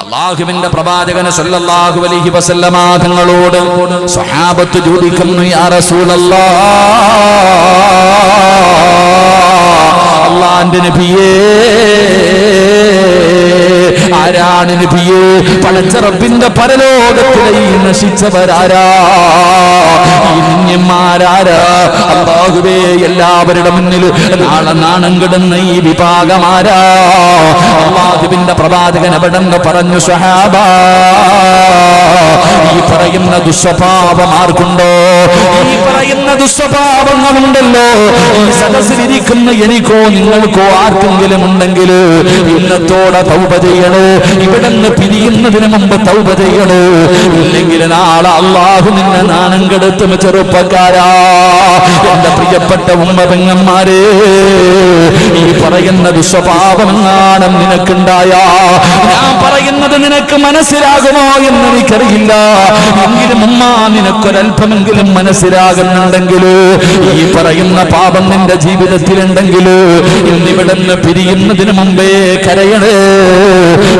അള്ളാഹുവിന്റെ പ്രവാചകന് സല്ലല്ലാഹു അലൈഹി വസല്ലമ തങ്ങളോട് സ്വഹാബത്ത് ചോദിക്കുന്നു യാ റസൂലല്ലാഹ് അള്ളാന്റെ നബിയേ ആരാണ് നബിയേ? റബ്ബിന്റെ പരലോകത്തിലെ നശിച്ചവരാരാ? അള്ളാഹുവേ എല്ലാവരുടെ മുന്നിൽ നാളെ നാണം കിടന്ന ഈ വിഭാഗമാരാ? അള്ളാഹുവിന്റെ പ്രവാചകൻ അവിടെ പറഞ്ഞു സഹാബ? ഈ പറയുന്ന ദുസ്വഭാവം ആർക്കുണ്ടോ ഈ പറയുന്ന ദുസ്വഭാവങ്ങളുണ്ടല്ലോ. ഈ സദസ്സിലിരിക്കുന്ന എനിക്കോ നിങ്ങൾക്കോ ആർക്കെങ്കിലും ഉണ്ടെങ്കിൽ ഇന്നത്തോടെ തൗബ ചെയ്യണോ? നിന്ന് പിരിയുന്നതിന് മുമ്പ് തൗബ ചെയ്യണോ? ഇല്ലെങ്കിൽ നാളെ അള്ളാഹു നിന്നെ നാണം കെടുത്തും ചെറുപ്പക്കാരാ. എന്റെ പ്രിയപ്പെട്ട ഉമ്മ പെങ്ങന്മാരെ ഈ പറയുന്ന ദുസ്വഭാവമെങ്ങാണ് നിനക്കുണ്ടായ? ഞാൻ പറയുന്നത് നിനക്ക് മനസ്സിലാകുമോ എന്ന് എനിക്കറിയില്ല. എങ്കിലും ഉമ്മ നിനക്കൊരല്പമെങ്കിലും മനസ്സിലാകുന്നുണ്ടെങ്കിലോ? ഈ പറയുന്ന പാപം നിന്റെ ജീവിതത്തിലുണ്ടെങ്കിലോ? ഇന്നിവിടുന്ന് പിരിയുന്നതിന് മുമ്പേ കരയണേ.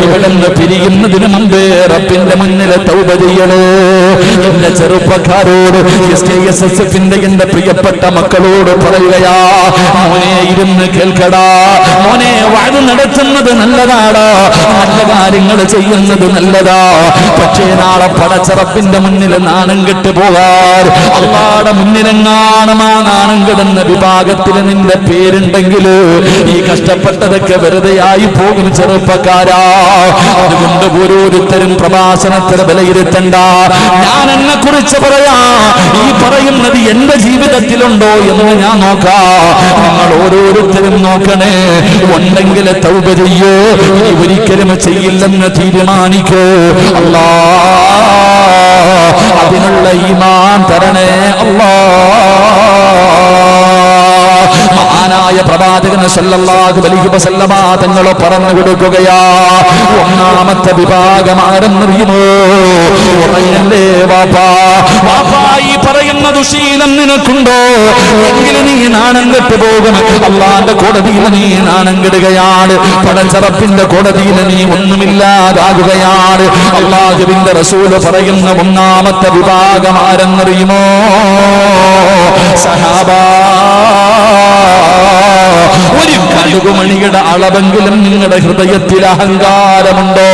ഇവിടുന്ന് പിരിയുന്നതിന് മുമ്പേ റബ്ബിന്റെ മുന്നിലെ തൗബ ചെയ്യണേ. എന്റെ ചെറുപ്പക്കാരോട് എസ് കെ എസ് എസ് എഫിന്റെ എന്റെ പ്രിയപ്പെട്ട മക്കളോട് പറയുകയാ മോനെ ഇരുന്ന് കേൾക്കടാ. മോനെ വാഴ നടത്തുന്നത് നല്ലതാടാ. നല്ല കാര്യങ്ങൾ ചെയ്യുന്നത് നല്ലതാ. പക്ഷേ നാളെ പടച്ചറപ്പിന്റെ മുന്നിൽ നാണം കെട്ടു പോകാർ. അള്ളാടെ മുന്നിലെങ്ങാണം ആ നാണം കിടന്ന വിഭാഗത്തിൽ നിന്റെ പേരുണ്ടെങ്കിൽ ഈ കഷ്ടപ്പെട്ടതൊക്കെ വെറുതെയായി പോകും ചെറുപ്പക്കാരാ. അതുകൊണ്ട് ഓരോരുത്തരും പ്രഭാഷണത്തിന് വിലയിരുത്തണ്ട. ഞാൻ എന്നെ കുറിച്ച് പറയാ ഈ പറയുന്നത് എന്റെ ജീവിതത്തിലുണ്ടോ എന്ന് ഞാൻ നോക്കാ. നിങ്ങൾ ഓരോരുത്തരും നോക്കണേ. ഉണ്ടെങ്കിൽ തൗബ ചെയ്യോ. ഒരിക്കലും ചെയ്യില്ലെന്ന് തീരുമാനിക്കോ. അല്ലാ അതിനുള്ള ഈമാൻ തരണേ അല്ലാ. മഹാനായ പ്രവാചകന് സല്ലല്ലാഹു അലൈഹി വസല്ലമ തങ്ങൾ പറഞ്ഞു കൊടുക്കുകയാ ഒന്നാമത്തെ വിഭാഗം ആരെന്നറിയുമോ പറയല്ലേ വാപ്പാ? വാപ്പാ ഈ പറയുന്ന ദുശീലം നിനക്കുണ്ടോ? എങ്കിൽ നീ നാണം കെട്ടു പോകും അള്ളാന്റെ കോടതിയിൽ നീ നാണം കെടുകയാണ് പടച്ചറപ്പിന്റെ കോടതിയിൽ നീ ഒന്നുമില്ലാതാകുകയാണ്. അള്ളാഹുവിന്റെ റസൂൽ പറയുന്ന ഒന്നാമത്തെ വിഭാഗം ആരെന്നറിയുമോ സഹാബാ ഒരു കടുകുമണിയുടെ അളവെങ്കിലും നിങ്ങളുടെ ഹൃദയത്തിൽ അഹങ്കാരമുണ്ടോ?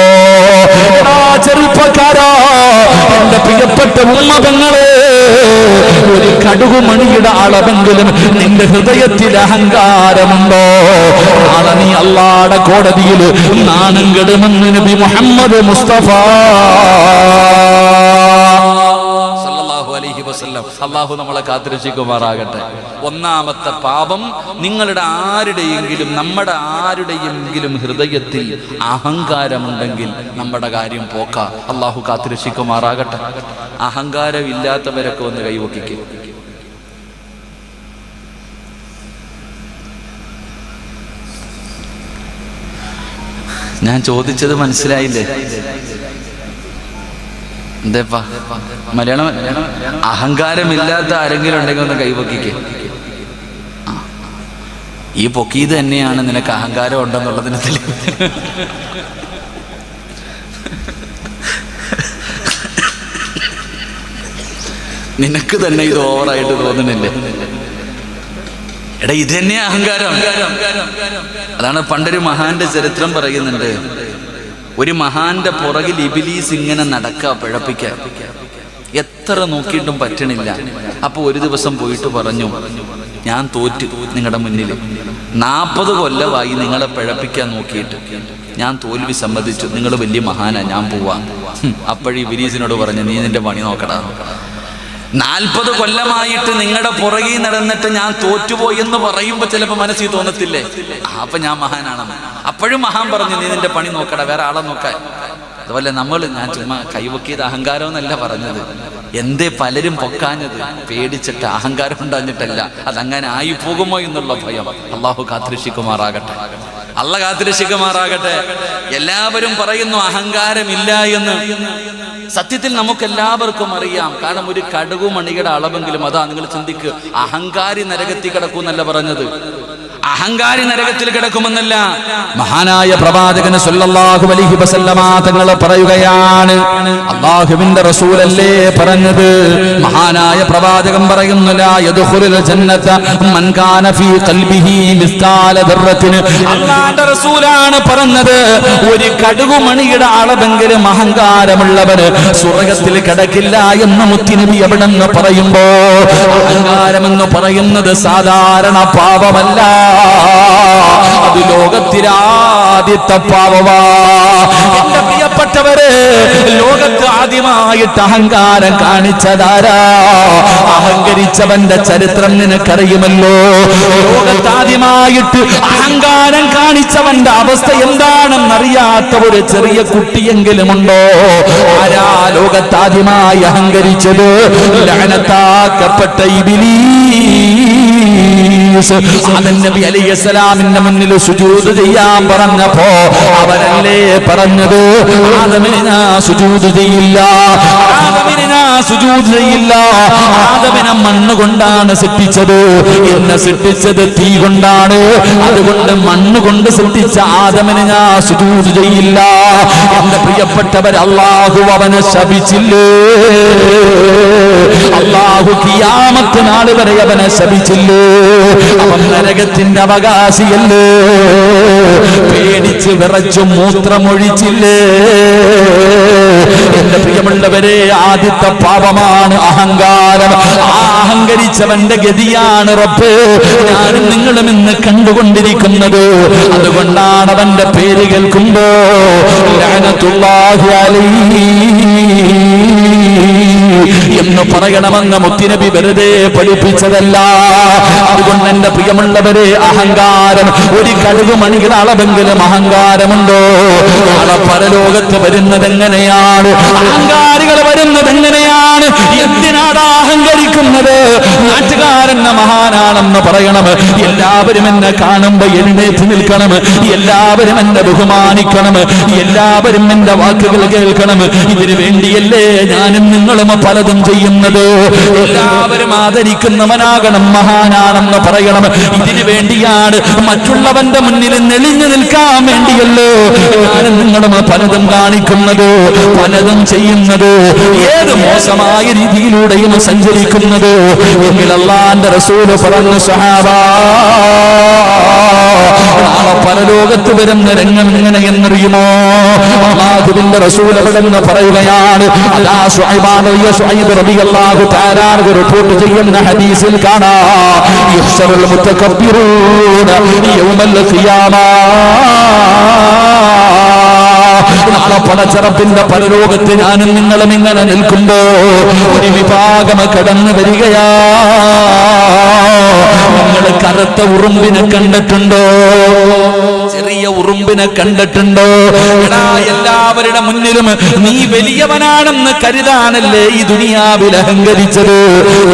ചെറുപ്പക്കാരാ എന്റെ പ്രിയപ്പെട്ട ഉമ്മതങ്ങളെ ഒരു കടുകുമണിയുടെ അളവെങ്കിലും നിന്റെ ഹൃദയത്തിൽ അഹങ്കാരമുണ്ടോ? നാളെ നീ അള്ളാടെ കോടതിയിൽ നാണം കെടുമെന്ന് നബി മുഹമ്മദ് മുസ്തഫ വസല്ലം അള്ളാഹു നമ്മളെ കാത്തിരക്ഷിക്കുമാറാകട്ടെ. ഒന്നാമത്തെ പാപം നിങ്ങളുടെ ആരുടെയെങ്കിലും നമ്മുടെ ആരുടെയെങ്കിലും ഹൃദയത്തിൽ അഹങ്കാരമുണ്ടെങ്കിൽ നമ്മുടെ കാര്യം പോക്ക. അള്ളാഹു കാത്തിരക്ഷിക്കുമാറാകട്ടെ. അഹങ്കാരം ഇല്ലാത്തവരൊക്കെ ഒന്ന് കൈവക്കിക്കും. ഞാൻ ചോദിച്ചത് മനസ്സിലായില്ലേ? എന്തേപ്പാ മലയാളം അഹങ്കാരമില്ലാത്ത ആരെങ്കിലും ഉണ്ടെങ്കിൽ ഒന്ന് കൈപൊക്കിക്കേ. ഈ പൊക്കിയത് തന്നെയാണ് നിനക്ക് അഹങ്കാരം ഉണ്ടെന്നുള്ളതിന് തെളിവ്. നിനക്ക് തന്നെ ഇത് ഓവറായിട്ട് തോന്നുന്നില്ലേ? എടാ ഇത് തന്നെ അഹങ്കാരം. അതാണ് പണ്ടൊരു മഹാന്റെ ചരിത്രം പറയുന്നുണ്ട്. ഒരു മഹാന്റെ പുറകിൽ ഇബിലീസ് ഇങ്ങനെ നടക്കുക പിഴപ്പിക്ക. എത്ര നോക്കിയിട്ടും പറ്റണില്ല. അപ്പൊ ഒരു ദിവസം പോയിട്ട് പറഞ്ഞു ഞാൻ തോറ്റ് നിങ്ങളുടെ മുന്നിൽ നാൽപ്പത് കൊല്ലമായി നിങ്ങളെ പിഴപ്പിക്കാൻ നോക്കിയിട്ട്. ഞാൻ തോൽവി സമ്മതിച്ചു. നിങ്ങൾ വലിയ മഹാനാ ഞാൻ പോവാ. അപ്പോഴീ വിരീസിനോട് പറഞ്ഞു നീ നിന്റെ പണി നോക്കടാ. നാൽപ്പത് കൊല്ലമായിട്ട് നിങ്ങളുടെ പുറകിൽ നടന്നിട്ട് ഞാൻ തോറ്റുപോയി എന്ന് പറയുമ്പോ ചിലപ്പോ മനസ്സിൽ തോന്നത്തില്ലേ? അപ്പൊ ഞാൻ മഹാനാണെന്ന് അപ്പോഴും മഹാൻ പറഞ്ഞു നീ നിന്റെ പണി നോക്കട വേറെ ആളെ നോക്കാൻ. അതുപോലെ നമ്മൾ ഞാൻ ചുമ്മാ കൈവക്കിയത് അഹങ്കാരം എന്നല്ല പറഞ്ഞത്. എന്തേ പലരും പൊക്കാഞ്ഞത്? പേടിച്ചിട്ട് അഹങ്കാരം ഉണ്ടാഞ്ഞിട്ടല്ല. അതങ്ങനെ ആയി പോകുമോ എന്നുള്ള ഭയം. അള്ളാഹു കാത്തിരക്ഷിക്കുമാറാകട്ടെ. അല്ല കാത്തിരക്ഷിക്കുമാറാകട്ടെ എല്ലാവരും പറയുന്നു അഹങ്കാരമില്ല എന്ന്. സത്യത്തിൽ നമുക്ക് എല്ലാവർക്കും അറിയാം. കാരണം ഒരു കടുകുമണിയുടെ അളവെങ്കിലും അതാ നിങ്ങൾ ചിന്തിക്കുക അഹങ്കാരി നരകത്തി കിടക്കൂന്നല്ല പറഞ്ഞത്. അഹങ്കാരി നരകത്തിൽ കിടക്കുമെന്നല്ല മഹാനായ പ്രവാചകന് സല്ലല്ലാഹു അലൈഹി വസല്ലമ തങ്ങൾ പറയുകയാണ്. അള്ളാഹുവിന്റെ അല്ലേ പറഞ്ഞത്? മഹാനായ പ്രവാചകൻ പറയുന്നു ലാ യദ്ഖുലുൽ ജന്നത മൻ കാന ഫീ ഖൽബിഹി മിസ്കാല ദർറത്തിന് അല്ലാഹുവിന്റെ റസൂലാണ് പറഞ്ഞത് ഒരു കടുകുമണിയുടെ അളവെങ്കിലും അഹങ്കാരമുള്ളവന് സ്വർഗത്തിൽ കിടക്കില്ല എന്ന് മുത്തിനബി എവിടെന്ന് പറയുമ്പോ അഹങ്കാരമെന്ന് പറയുന്നത് സാധാരണ പാപമല്ല. അത് ലോകത്തിലാദ്യത്തെ പാവവാ. പ്രിയപ്പെട്ടവര് ലോകത്ത് ആദ്യമായിട്ട് അഹങ്കാരം കാണിച്ചതാരാ? അഹങ്കരിച്ചവന്റെ ചരിത്രം നിനക്കറിയുമല്ലോ. ലോകത്ത് ആദ്യമായിട്ട് അഹങ്കാരം കാണിച്ചവന്റെ അവസ്ഥ എന്താണെന്നറിയാത്ത ഒരു ചെറിയ കുട്ടിയെങ്കിലും ഉണ്ടോ ആരാ ലോകത്താദ്യമായി അഹങ്കരിച്ചത്? ലഅനത്താക്കപ്പെട്ട ഇബിലീസ്. ആദം നബി മുന്നിൽ സുജൂദ് ചെയ്യാൻ പറഞ്ഞപ്പോ അവരല്ലേ പറഞ്ഞത്? ആദമിന് ഞാൻ സുജൂദ് ചെയ്യില്ല. ആദമിന് ഞാൻ സുജൂദ് ചെയ്യില്ല. ആദമിനെ മണ്ണ് കൊണ്ടാണ് സൃഷ്ടിച്ചത്. എന്നെ സൃഷ്ടിച്ചത് തീ കൊണ്ടാണ്. അതുകൊണ്ട് മണ്ണ് കൊണ്ട് സൃഷ്ടിച്ച ആദമിനെ ഞാൻ സുജൂദ് ചെയ്യില്ല. എന്റെ പ്രിയപ്പെട്ടവർ അള്ളാഹു അവനെ ശപിച്ചില്ലേ? അള്ളാഹു കിയാമത്ത് നാൾ വരെ അവനെ ശപിച്ചില്ലേ? അവൻ നരകത്തിന്റെ അവകാശിയല്ലേ? പേടിച്ച് വിറച്ചു മൂത്രമൊഴിച്ചില്ലേ? എന്റെ പ്രിയമുള്ളവരെ ആദ്യത്തെ പാപമാണ് അഹങ്കാരം. അഹങ്കരിച്ചവന്റെ ഗതിയാണ് റബ്ബ്. ഞാനും നിങ്ങളും ഇന്ന് കണ്ടുകൊണ്ടിരിക്കുന്നത്. അതുകൊണ്ടാണ് അവന്റെ പേര് കേൾക്കുമ്പോ അലൈഹി. എന്ന് പറയണമെന്ന് മുത്തിനബി വെറുതെ പഠിപ്പിച്ചതല്ല. അതുകൊണ്ട് എന്റെ പ്രിയമുള്ളവരെ അഹങ്കാരം ഒരു കഴിവ് മണികൾ അളവെങ്കിലും അഹങ്കാരമുണ്ടോ? നാളെ പരലോകത്ത് വരുന്നത് എങ്ങനെയാണ് അഹങ്കാരികൾ വരുന്നത് എങ്ങനെയാണ് എന്തിനാണ് അഹങ്കരിക്കുന്നത്? നാട്ടുകാരെന്ന മഹാനാണെന്ന് പറയണം. എല്ലാവരും എന്നെ കാണുമ്പോ എഴുന്നേറ്റ് നിൽക്കണം. എല്ലാവരും എന്നെ ബഹുമാനിക്കണം. എല്ലാവരും എന്റെ വാക്കുകൾ കേൾക്കണം. ഇതിനു വേണ്ടിയല്ലേ ഞാനും നിങ്ങളും പലതും ചെയ്യുന്നത്. എല്ലാവരും ആദരിക്കുന്നവനാകണം മഹാനാണെന്ന് പറയണം. ഇതിനു വേണ്ടിയാണ് മറ്റുള്ളവന്റെ മുന്നിൽ നെളിഞ്ഞു നിൽക്കാൻ വേണ്ടിയല്ലോ. നിങ്ങളും പലതും കാണിക്കുന്നത് പലതും ചെയ്യുന്നത് ഏത് മോശമായ രീതിയിലൂടെയും സഞ്ചരിക്കുന്നത്. എങ്കിൽ അള്ളാന്റെ റസൂൽ പറഞ്ഞ സഹാബാ പരലോകത്ത് വരുന്ന രംഗം എങ്ങനെ എന്നറിയുമോ? അള്ളാഹുവിന്റെ റസൂൽ എന്ന് പറയുകയാണ് അതാ റളിയല്ലാഹു തആല അൻഹു റിപ്പോർട്ട് ചെയ്യുന്ന ഹദീസിൽ കാണാം. യുഹ്ശറുൽ മുതകബ്ബിറൂന യൗമൽ ഖിയാമ. നാളെ പടച്ചറപ്പിന്റെ പരലോകത്ത് ഞാനും നിങ്ങളും ഇങ്ങനെ നിൽക്കുമ്പോ ഒരു വിഭാഗം കടന്നു വരികയാ. നിങ്ങൾ കറുത്ത ഉറുമ്പിനെ കണ്ടിട്ടുണ്ടോ? ഉറുമ്പിനെ കണ്ടിട്ടുണ്ടോ? എടാ എല്ലാവരുടെ മുന്നിലും നീ വലിയവനാണെന്ന് കരുതാനല്ലേ ഈ ദുനിയാവിൽ അഹങ്കരിച്ചത്?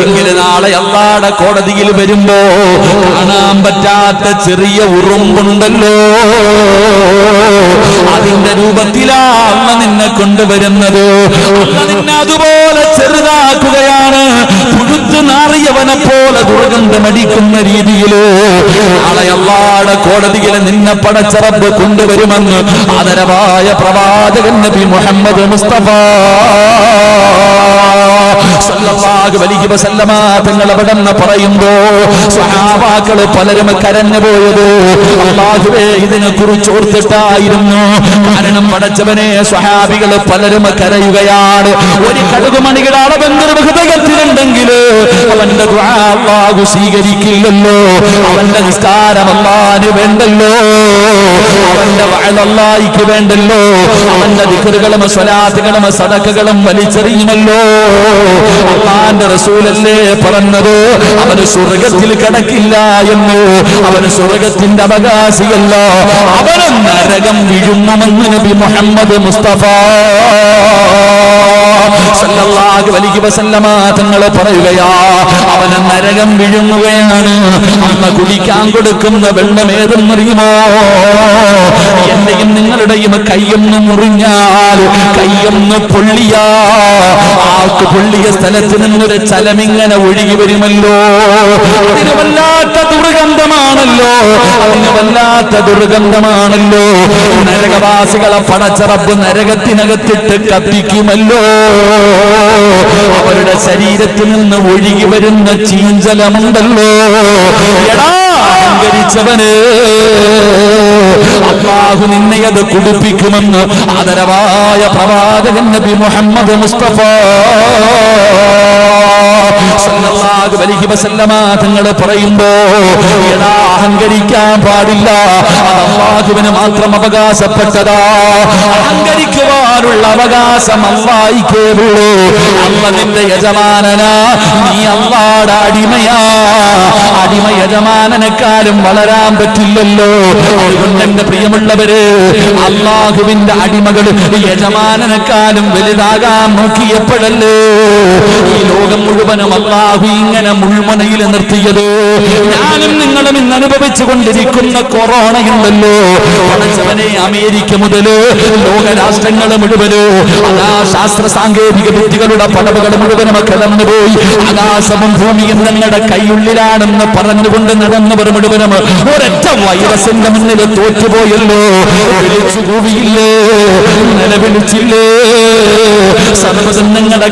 എങ്കിൽ നാളെ അള്ളാടെ കോടതിയിൽ വരുമ്പോ കാണാൻ പറ്റാത്ത ചെറിയ ഉറുമ്പുണ്ടല്ലോ? അതിന്റെ രൂപത്തിലാണ് നിന്നെ കൊണ്ടുവരുന്നത്. നിന്നെ അതുപോലെ ചെറുതാക്കുകയാണ്. പുഴുത്തു നാറിയവനെ പോലെ ദുർഗന്ധമടിക്കുന്ന രീതിയിൽ നാളെ അള്ളാടെ കോടതിയിൽ നിന്നെ പടച്ചറബ് കൊണ്ടുവരുമെന്ന് ആദരവായ പ്രവാചകൻ നബി മുഹമ്മദ് മുസ്തഫ. സല്ലല്ലാഹു അലൈഹി വസല്ലമ തങ്ങൾ അവിടെന്ന് പറയുമ്പോ സ്വഹാബാക്കൾ പലരും കരഞ്ഞു പോയത്. അള്ളാഹുവേ ഇതിനെ കുറിച്ച് ഓർത്തിട്ടായിരുന്നു. കാരണം പടച്ചവനെ സ്വഹാബികൾ പലരും കരയുകയാണ്. ഒരു കടുക് മണികളുടെ അളവെന്തൊരു ഹൃദയത്തിലുണ്ടെങ്കിൽ അവന്റെ അള്ളാഹു സ്വീകരിക്കില്ലല്ലോ. അവന്റെ നിസ്കാരം അള്ളാന് വേണ്ടല്ലോ. അവന്റെ വയലല്ലായിക്ക് വേണ്ടല്ലോ. അവന്റെ ദിക്റുകളും സ്വലാത്തുകളും സദക്കകളും വലിച്ചെറിയുമല്ലോ. അള്ളാന്റെ റസൂലല്ലേ പറഞ്ഞത്? അവന് സ്വർഗത്തിൽ കടക്കില്ല എന്ന്? അവന് സ്വർഗത്തിന്റെ അവകാശിയല്ല. അവന് നരകം വിഴുങ്ങുമെന്ന് നബി മുഹമ്മദ് മുസ്തഫ സല്ലല്ലാഹു അലൈഹി വസല്ലമ തങ്ങൾ പറയുകയാ അവനെ നരകം വിഴുങ്ങുകയാണ്. അന്ന് കുടിക്കാൻ കൊടുക്കുന്ന വെള്ളം ഏതെന്നറിയുമോ എന്റെയും നിങ്ങളുടെയും കയ്യൊന്ന് മുറിഞ്ഞാൽ കയ്യൊന്ന് പൊള്ളിയാ. ആൾക്ക് പൊള്ളിയ സ്ഥലത്ത് നിന്നൊരു ചലമിങ്ങനെ ഒഴുകി വരുമല്ലോ. അതിന് വല്ലാത്ത ദുർഗന്ധമാണല്ലോ. അതിന് വല്ലാത്ത ദുർഗന്ധമാണല്ലോ. നരകവാസികളെ പടച്ചറപ്പ് നരകത്തിനകത്തിട്ട് കത്തിക്കുമല്ലോ. അവരുടെ ശരീരത്തിൽ നിന്ന് ഒഴുകി വരുന്ന ചീഞ്ചലമുണ്ടല്ലോ. എടാ അഹങ്കരിച്ചവന് അള്ളാഹു നിന്നെ അത് കുടിപ്പിക്കുമെന്ന് ആദരവായ പ്രവാചകൻ നബി മുഹമ്മദ് മുസ്തഫ. തങ്ങൾ പറയുമ്പോ എടാ അഹങ്കരിക്കാൻ പാടില്ല. അല്ലാഹുവിനെ മാത്രം അവകാശപ്പെട്ടതാ. അഹങ്കരിക്കുവാനുള്ള അവകാശം അല്ലാഹിക്കേ ഉള്ളൂ. അല്ല നിന്റെ യജമാനനാ നീ അള്ളാടെ അടിമയാ. അടിമ യജമാനനെക്കാരും വളരാൻ പറ്റില്ലല്ലോ. എന്റെ പ്രിയമുള്ളവര് അള്ളാഹുവിന്റെ അടിമകൾ യജമാനനെക്കാരും വലുതാകാൻ നോക്കിയപ്പോഴല്ലേ ഈ ലോകം മുഴുവനും അള്ളാഹു ഇങ്ങനെ മുൾമുനയിൽ നിർത്തിയത്. ഞാനും നിങ്ങളും ഇന്ന് അനുഭവിച്ചു കൊണ്ടിരിക്കുന്ന കൊറോണ ഉണ്ടല്ലോ. അമേരിക്ക മുതൽ ലോകരാഷ്ട്രങ്ങൾ മുഴുവനോ അതാ ശാസ്ത്ര സാങ്കേതിക വിദ്യകളുടെ പടവുകൾ മുഴുവനും കടന്നുപോയി ആകാശവും ഭൂമിയും നിങ്ങളുടെ കൈയുള്ളിലാണെന്ന് പറഞ്ഞുകൊണ്ട് നടന്നവർ മുഴുവനും ഒരൊറ്റ വൈറസിന്റെ മുന്നിൽ തോറ്റുപോയല്ലോ. വിളിച്ചു നിലവിളിച്ചില്ലേ? സർവസം നിങ്ങളുടെ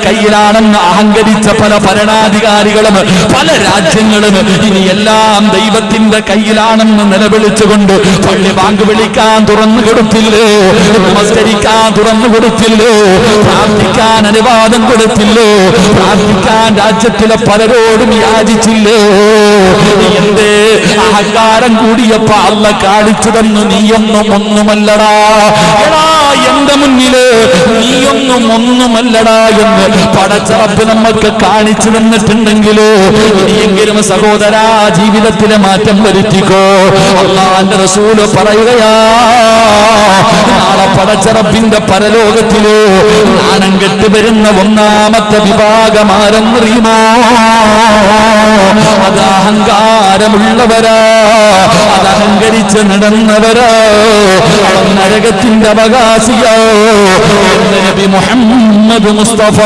കയ്യിലാണെന്ന് അഹങ്കരിച്ച പല ഭരണാധികാരികളും പല രാജ്യങ്ങളും ഇനി എല്ലാം ദൈവത്തിന്റെ കയ്യിലാണെന്ന് നിലവിളിച്ചുകൊണ്ട് പള്ളി ബാങ്ക് വിളിക്കാൻ തുറന്നു കൊടുത്തില്ലേ? നമസ്കരിക്കാൻ തുറന്നു കൊടുത്തില്ലേ? പ്രാർത്ഥിക്കാൻ അനുവാദം കൊടുത്തില്ലേ? പ്രാർത്ഥിക്കാൻ രാജ്യത്തിലെ പലരോടും യാചിച്ചില്ലേ? എന്തേ? അഹങ്കാരം കൂടിയപ്പോ അല്ല കാണിച്ചു തന്നു നീയൊന്നും ഒന്നുമല്ലടാ. എന്റെ മുന്നിൽ നീയൊന്നും ഒന്നുമല്ലടാ എന്ന് പടച്ചറപ്പ് നമ്മൾക്ക് കാണിച്ചു തന്നിട്ടുണ്ടെങ്കിലോ? ഇനിയെങ്കിലും സഹോദര ജീവിതത്തിലെ മാറ്റം വരുത്തിക്കോ. അള്ളാന്റെ റസൂൽ പറയുകയാ നാളെ പടച്ചറപ്പിന്റെ പരലോകത്തിലോ നാണം കെട്ടുവരുന്ന ഒന്നാമത്തെ വിഭാഗം ആരെന്നറിയുമോ അത് അഹങ്കാരമുള്ളവരാ അത് അഹങ്കരിച്ച് നടന്നവരാ. നരകത്തിന്റെ അവകാശിയോ നബി മുഹമ്മദ് മുസ്തഫ.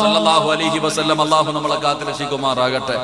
സല്ലല്ലാഹു അലൈഹി വസല്ലം അള്ളാഹു നമ്മളെ കാത്തിരക്ഷിക്കുമാറാകട്ടെ.